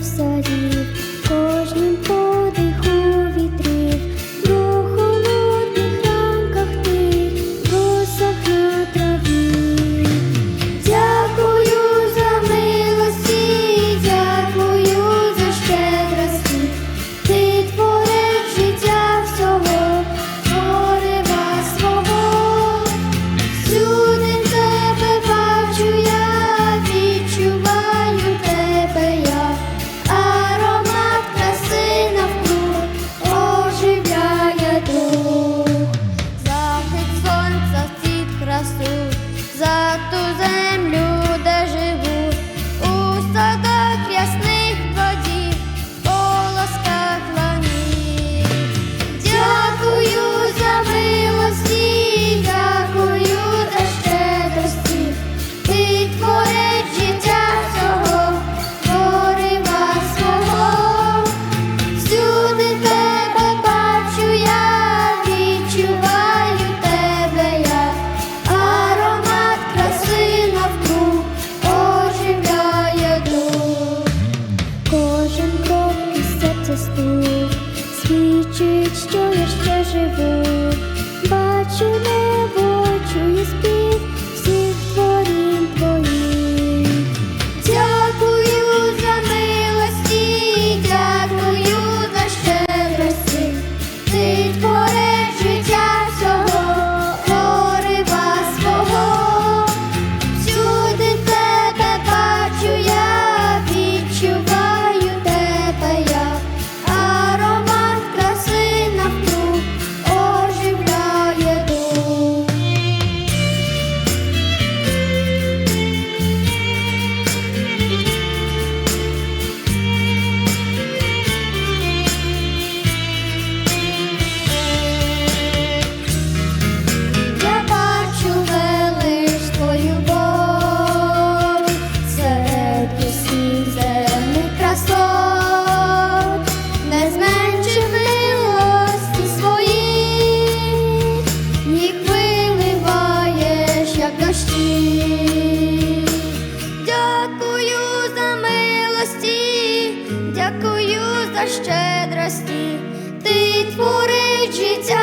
leaves are. ze snów Zliczyć, jeszcze żywo щедрості, ти твориш життя.